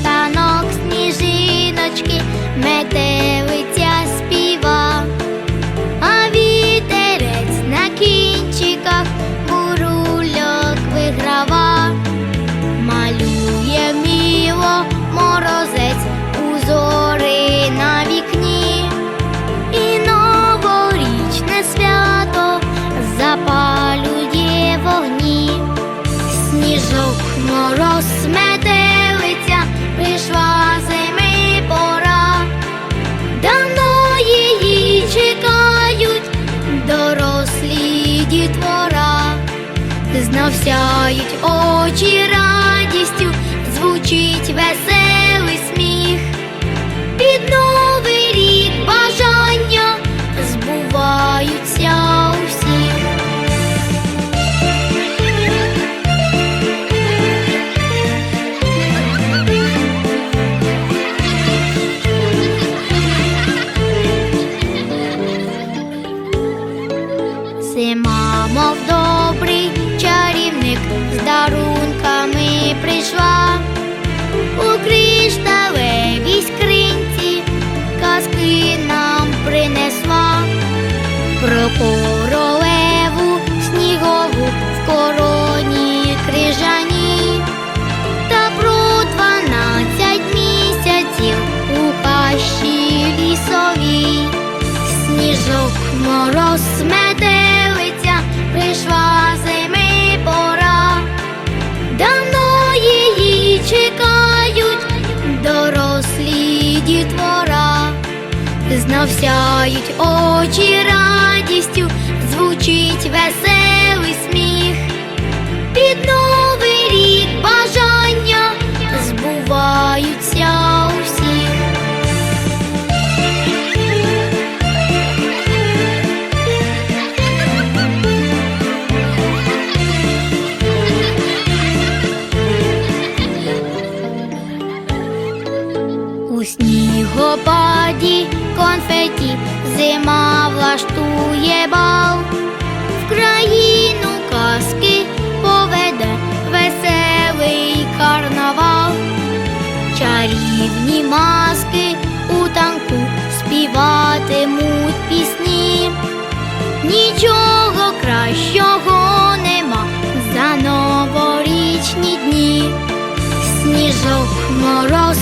станок сніжиночки метели. Сяють очі королеву снігову в короні крижані та про дванадцять місяців у хащі лісовій. Сніжок, мороз, метелиця, зими пора. Давно її чекають дорослі. Знов сяють очі радістю, звучить веселий У снігопаді конфеті зима влаштує бал, в країну казки поведе веселий карнавал, чарівні маски у танку співатимуть пісні, нічого кращого нема за новорічні дні. Сніжок, мороз,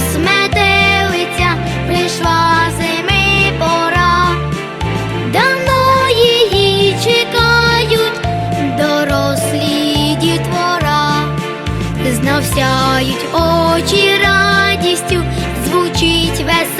Знов сяють очі радістю, звучить весело.